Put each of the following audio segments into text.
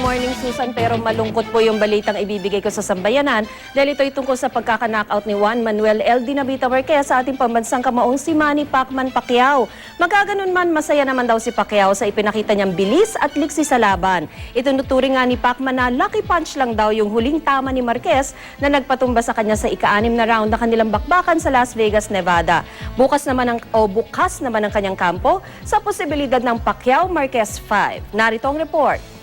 morning, Susan. Pero malungkot po yung balitang ibibigay ko sa sambayanan dahil ito'y tungkol sa pagkaka-knockout ni Juan Manuel L. Dinamita Marquez sa ating pambansang kamaong si Manny Pacman Pacquiao. Magkaganon man, masaya naman daw si Pacquiao sa ipinakita niyang bilis at liksi sa laban. Itinuturing nga ni Pacman na lucky punch lang daw yung huling tama ni Marquez na nagpatumba sa kanya sa ika-anim na round na kanilang bakbakan sa Las Vegas, Nevada. Bukas naman ang, o bukas naman ang kanyang kampo sa posibilidad ng Pacquiao Marquez 5. Narito ang report.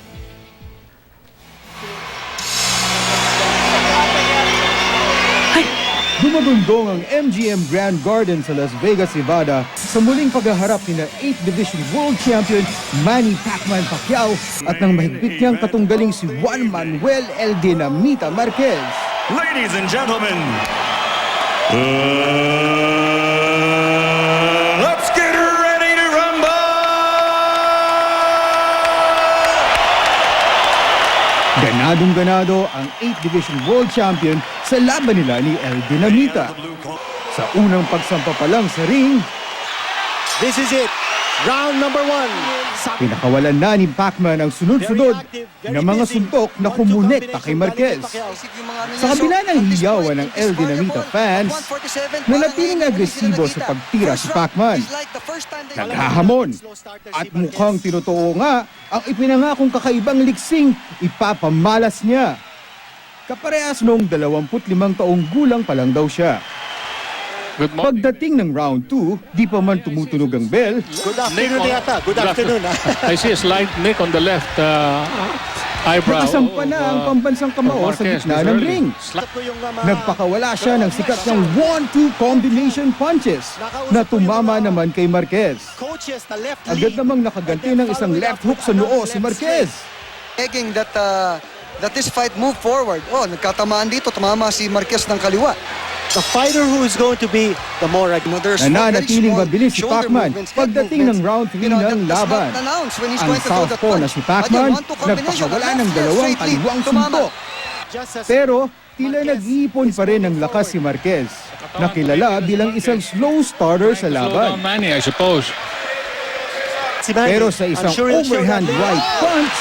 Dumagundong ang MGM Grand Garden sa Las Vegas, Nevada sa muling paghaharap ni 8th Division World Champion Manny Pacman Pacquiao at ng mahigpit niyang katunggaling si Juan Manuel El Dinamita Marquez. Ladies and gentlemen, uh, Ganadong ganado ang 8th Division World Champion sa laban nila ni El Dinamita. Sa unang pagsampa pa lang sa ring, This is it. Round number one. pinakawalan na ni Pacman ang sunod-sunod na mga suntok na kumonekta kay Marquez. Sa kabila ng hiyawan ng El Dinamita fans, nanatiling agresibo sa pagtira si Pacman. Naghahamon at mukhang tinotoo nga ang ipinangakong kakaibang liksing ipapamalas niya. Kaparehas noong 25 taong gulang pa lang daw siya. Good morning. Pagdating ng round 2, di pa man tumutunog ang bell, Good afternoon, Yata. Good afternoon. ah. I see a slight nick on the left uh, eyebrow. nakasampa na ang of, uh, pambansang kamao sa gitna ng ring. Uh, Nagpakawala siya ng sikat ng 1-2 combination punches na tumama naman kay Marquez. Agad namang nakaganti ng isang left hook sa noo si Marquez. begging that uh, that this fight move forward. Oh, nagkatamaan dito, tumama si Marquez ng kaliwa. The fighter who is going to be the more You know, there's Nananatiling mabilis si shoulder Pacman pagdating ng movements. round 3 You know, that ng laban. announce when he's Ang southpaw na si Pacman, nagpakawala ng dalawang kaliwang suntok. Pero tila nag-iipon pa rin ang lakas si Marquez, na kilala bilang isang slow starter sa laban. I Pero sa isang sure overhand right punch,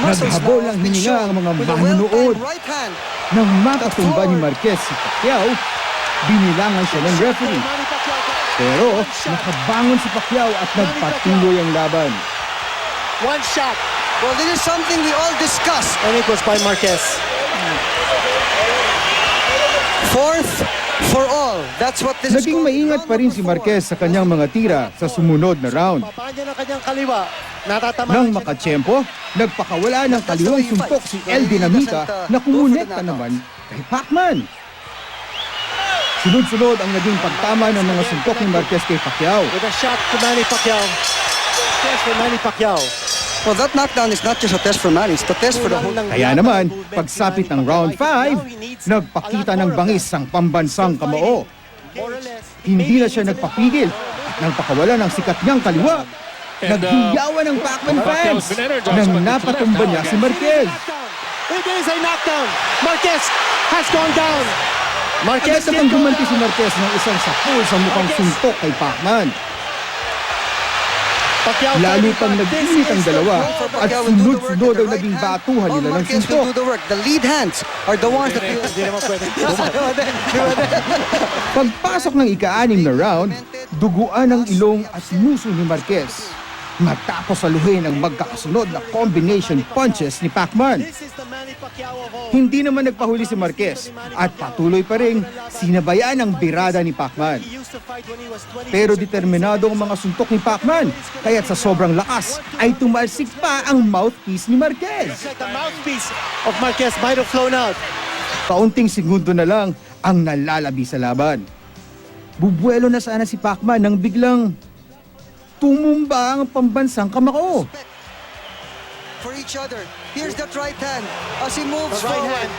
Naghabol ang hininga ang mga manunood. well-timed right hand. nang makatumba ni Marquez si Pacquiao, binilangan siya ng referee. Pero nakabangon si Pacquiao at nagpatuloy ang laban. One shot. Well, this is something we all discussed. And it was by Marquez. Fourth for all. That's what this is Naging maingat pa rin si. Marquez sa kanyang mga tira sa sumunod na round. Papaan niya ng kanyang kaliwa. Natatamaan Nang makatsyempo, nagpakawala ng kaliwang suntok si El Dinamita na kumonekta naman kay Pacman. Sunod-sunod ang naging pagtama ng mga suntok ni Marquez kay Pacquiao. With a shot to Manny Pacquiao. Test for Manny Pacquiao. Well, that knockdown is not just a test for Manny, it's a test for the whole... Kaya naman, pagsapit ng round 5, nagpakita ng bangis ang pambansang kamao. Hindi na siya nagpapigil at nang pakawala ng sikat niyang kaliwa. Uh, Naghiyawan ng Pacman fans nang napatumba niya si. Marquez. It is a knockdown. Marquez has gone down. Marquez namang go gumanti si. Marquez ng isang sapul sa mukhang suntok kay Pacman. Lalo pang nag-init ang dalawa at sunod-sunod ang naging batuhan nila ng suntok. the lead hands are the ones that. Pagpasok ng ika-anim na round, duguan ang ilong at muso ni Marquez. Matapos saluhin ang magkakasunod na combination punches ni Pacman. Hindi naman nagpahuli si Marquez at patuloy pa rin sinabayan ang birada ni Pacman. He used to fight when he was 20 Pero determinado ang mga suntok ni Pacman, kaya't sa sobrang lakas ay tumalsik pa ang mouthpiece ni Marquez. The mouthpiece of Marquez might have flown out. Kaunting segundo na lang ang nalalabi sa laban. Bubuelo na sana si Pacman nang biglang tumumba ang pambansang kamao. For each other. Here's that right hand. As he moves The right forward. hand.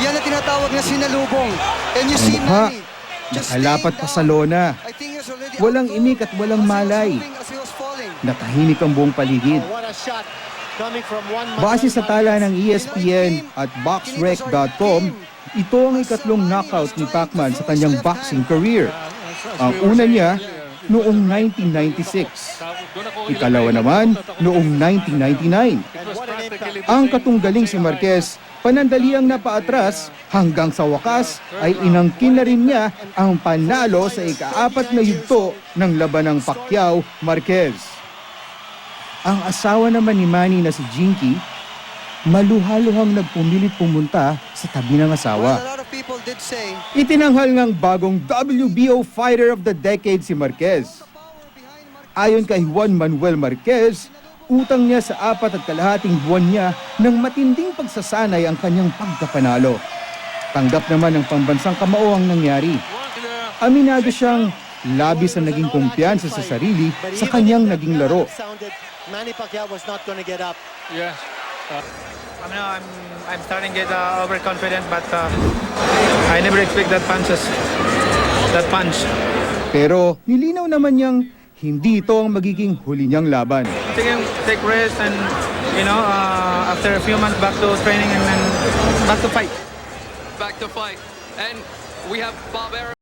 Yan ang tinatawag na sinalubong. And you see Manny just nakalapat pa sa down. lona. I think he was already Walang imik at walang as he was malay. moving, As he was falling. Natahimik ang buong paligid. Oh, Base sa tala ng ESPN at BoxRec.com, ito ang ikatlong knockout ni Pacman sa kanyang boxing career. Ang una niya noong 1996. Ikalawa naman noong 1999. Ang katunggaling si Marquez, panandaliang napaatras hanggang sa wakas ay inangkin na rin niya ang panalo sa ikaapat na yugto ng labanang Pacquiao-Marquez. Ang asawa naman ni Manny na si Jinky, maluhaluhang nagpumilit pumunta sa tabi ng asawa. Itinanghal ngang bagong WBO Fighter of the Decade si Marquez. Ayon kay Juan Manuel Marquez, utang niya sa apat at kalahating buwan niya ng matinding pagsasanay ang kanyang pagkapanalo. Tanggap naman ng pambansang kamao ang nangyari. Aminado siyang labis ang naging kumpiyansa sa sarili sa kanyang naging laro. Manny Pacquiao was not to get up. Yeah. I mean, I'm I'm starting to get uh, overconfident, but uh, I never expect that punches, that punch. Pero nilinaw naman niyang hindi ito ang magiging huli niyang laban. Take take rest and you know uh, after a few months back to training and then back to fight. back to fight. And we have Arum.